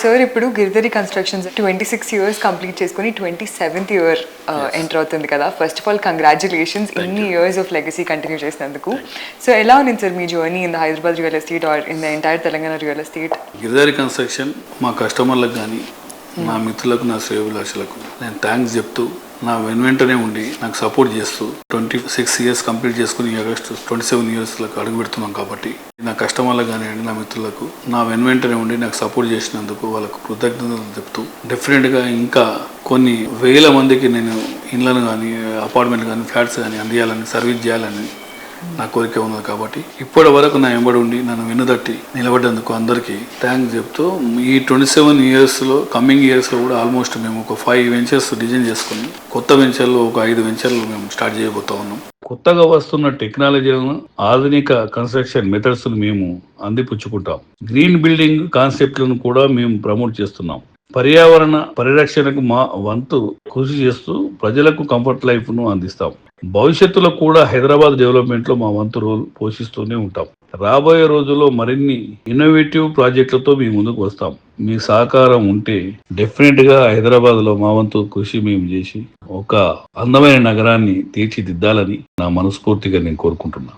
Sir ఇప్పుడు Giridhari constructions twenty six years complete చేసుకుని twenty seventh year enter అవుతుంది కదా. ఫస్ట్ ఆఫ్ ఆల్ కంగ్రాచులేషన్స్ ఇన్ని ఇయర్స్ ఆఫ్ లెగసీ కంటిన్యూ చేసినందుకు. So ఎలా ఉంది sir me journey in the Hyderabad real estate or in the entire Telangana real estate Giridhari construction మా కస్టమర్లకు కానీ నా మిత్రులకు నా శ్రేయులాషులకు నేను థ్యాంక్స్ చెప్తూ నా వెన్ వెంటనే ఉండి నాకు సపోర్ట్ చేస్తూ ట్వంటీ సిక్స్ ఇయర్స్ కంప్లీట్ చేసుకుని ఆగస్టు ట్వంటీ సెవెన్ ఇయర్స్లకు అడుగు పెడుతున్నాం కాబట్టి నా కస్టమర్లకు కానివ్వండి నా మిత్రులకు నా వెన్ వెంటనే ఉండి నాకు సపోర్ట్ చేసినందుకు వాళ్ళకు కృతజ్ఞతలు చెప్తూ డెఫినెట్గా ఇంకా కొన్ని వేల మందికి నేను ఇండ్లను కానీ అపార్ట్మెంట్ కానీ ఫ్లాట్స్ కానీ అందియాలని సర్వీస్ చేయాలని నా కోరిక ఉన్నది కాబట్టి ఇప్పటి వరకు నా వెంబడి ఉండి నన్ను వెన్నుదట్టి నిలబడ్డందుకు అందరికీ థ్యాంక్స్ చెప్తూ ఈ ట్వంటీ సెవెన్ ఇయర్స్లో కమింగ్ ఇయర్స్లో కూడా ఆల్మోస్ట్ మేము ఒక ఫైవ్ వెంచర్స్ డిజైన్ చేసుకుని కొత్త వెంచర్లు ఒక ఐదు వెంచర్లు మేము స్టార్ట్ చేయబోతా ఉన్నాం. కొత్తగా వస్తున్న టెక్నాలజీలను ఆధునిక కన్స్ట్రక్షన్ మెథడ్స్ మేము అందిపుచ్చుకుంటాం. గ్రీన్ బిల్డింగ్ కాన్సెప్ట్లను కూడా మేము ప్రమోట్ చేస్తున్నాం. పర్యావరణ పరిరక్షణకు మా వంతు కృషి చేస్తూ ప్రజలకు కంఫర్ట్ లైఫ్ను అందిస్తాం. భవిష్యత్తులో కూడా హైదరాబాద్ డెవలప్మెంట్లో మా వంతు రోల్ పోషిస్తూనే ఉంటాం. రాబోయే రోజుల్లో మరిన్ని ఇన్నోవేటివ్ ప్రాజెక్టులతో మీ ముందుకు వస్తాం. మీ సహకారం ఉంటే డెఫినెట్గా హైదరాబాద్లో మా వంతు కృషి మేము చేసి ఒక అందమైన నగరాన్ని తీర్చిదిద్దాలని నా మనస్ఫూర్తిగా నేను కోరుకుంటున్నాను